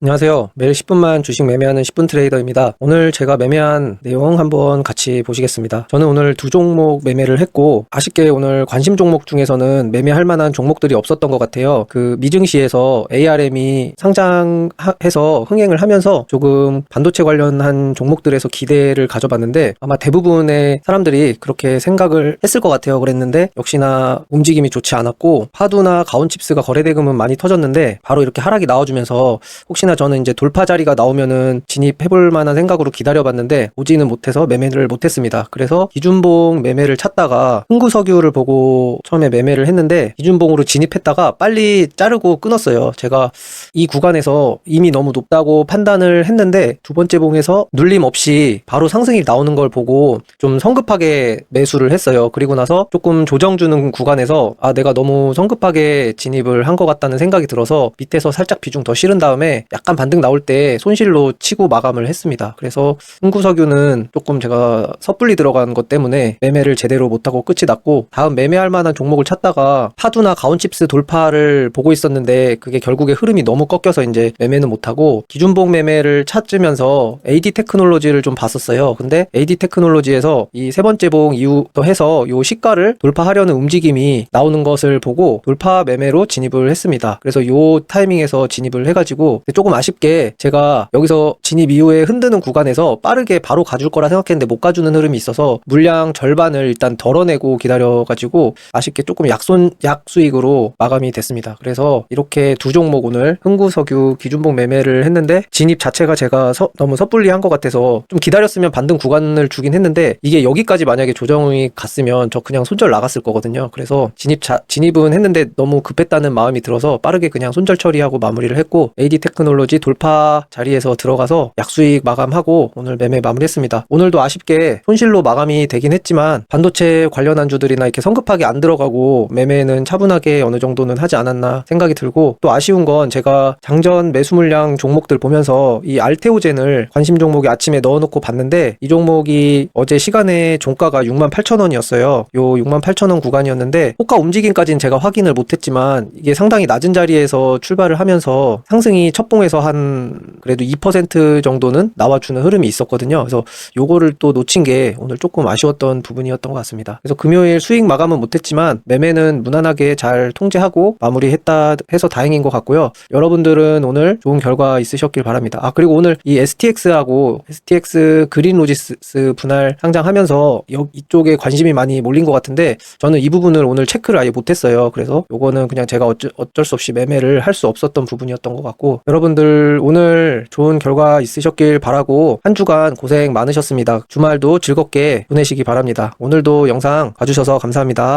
안녕하세요. 매일 10분만 주식 매매하는 10분 트레이더입니다. 오늘 제가 매매한 내용 한번 같이 보시겠습니다. 저는 오늘 두 종목 매매를 했고 아쉽게 오늘 관심 종목 중에서는 매매할 만한 종목들이 없었던 것 같아요. 그 미증시에서 ARM이 상장해서 흥행을 하면서 조금 반도체 관련한 종목들에서 기대를 가져봤는데 아마 대부분의 사람들이 그렇게 생각을 했을 것 같아요. 그랬는데 역시나 움직임이 좋지 않았고 파두나 가온칩스가 거래대금은 많이 터졌는데 바로 이렇게 하락이 나와주면서 혹시 나 저는 이제 돌파 자리가 나오면은 진입해볼 만한 생각으로 기다려봤는데 오지는 못해서 매매를 못했습니다. 그래서 기준봉 매매를 찾다가 흥구석유를 보고 처음에 매매를 했는데 기준봉으로 진입했다가 빨리 자르고 끊었어요. 제가 이 구간에서 이미 너무 높다고 판단을 했는데 두 번째 봉에서 눌림 없이 바로 상승이 나오는 걸 보고 좀 성급하게 매수를 했어요. 그리고 나서 조금 조정 주는 구간에서 아 내가 너무 성급하게 진입을 한 것 같다는 생각이 들어서 밑에서 살짝 비중 더 실은 다음에 약간 반등 나올 때 손실로 치고 마감을 했습니다. 그래서 흥구석유는 조금 제가 섣불리 들어간 것 때문에 매매를 제대로 못하고 끝이 났고 다음 매매할 만한 종목을 찾다가 파두나 가온칩스 돌파를 보고 있었는데 그게 결국에 흐름이 너무 꺾여서 이제 매매는 못하고 기준봉 매매를 찾으면서 AD 테크놀로지를 좀 봤었어요. 근데 AD 테크놀로지에서 이 세 번째 봉 이후부터 해서 요 시가를 돌파하려는 움직임이 나오는 것을 보고 돌파 매매로 진입을 했습니다. 그래서 요 타이밍에서 진입을 해가지고 조금 아쉽게 제가 여기서 진입 이후에 흔드는 구간에서 빠르게 바로 가줄 거라 생각했는데 못 가주는 흐름이 있어서 물량 절반을 일단 덜어내고 기다려가지고 아쉽게 조금 약손 약수익으로 마감이 됐습니다. 그래서 이렇게 두 종목 오늘 흥구석유 기준봉 매매를 했는데 진입 자체가 제가 서- 너무 섣불리 한 것 같아서 좀 기다렸으면 반등 구간을 주긴 했는데 이게 여기까지 만약에 조정이 갔으면 저 그냥 손절 나갔을 거거든요. 그래서 진입 자, 진입은 했는데 너무 급했다는 마음이 들어서 빠르게 그냥 손절 처리하고 마무리를 했고 AD 테크놀 로지 돌파 자리에서 들어가서 약수익 마감하고 오늘 매매 마무리했습니다. 오늘도 아쉽게 손실로 마감이 되긴 했지만 반도체 관련한 주들이나 이렇게 성급하게 안 들어가고 매매는 차분하게 어느 정도는 하지 않았나 생각이 들고 또 아쉬운 건 제가 장전 매수 물량 종목들 보면서 이 알테오젠을 관심 종목에 아침에 넣어놓고 봤는데 이 종목이 어제 시간에 종가가 68,000원이었어요. 요 68,000원 구간이었는데 호가 움직임까지는 제가 확인을 못했지만 이게 상당히 낮은 자리에서 출발을 하면서 상승이 첫 봉에 서 한 그래도 2% 정도는 나와주는 흐름이 있었거든요. 그래서 요거를 또 놓친 게 오늘 조금 아쉬웠던 부분이었던 것 같습니다. 그래서 금요일 수익 마감은 못했지만 매매는 무난하게 잘 통제하고 마무리했다 해서 다행인 것 같고요. 여러분들은 오늘 좋은 결과 있으셨길 바랍니다. 아 그리고 오늘 이 STX하고 STX 그린 로지스 분할 상장하면서 여, 이쪽에 관심이 많이 몰린 것 같은데 저는 이 부분을 오늘 체크를 아예 못했어요. 그래서 요거는 그냥 제가 어쩔, 수 없이 매매를 할 수 없었던 부분이었던 것 같고 여러분들 오늘 좋은 결과 있으셨길 바라고 한 주간 고생 많으셨습니다. 주말도 즐겁게 보내시기 바랍니다. 오늘도 영상 봐주셔서 감사합니다.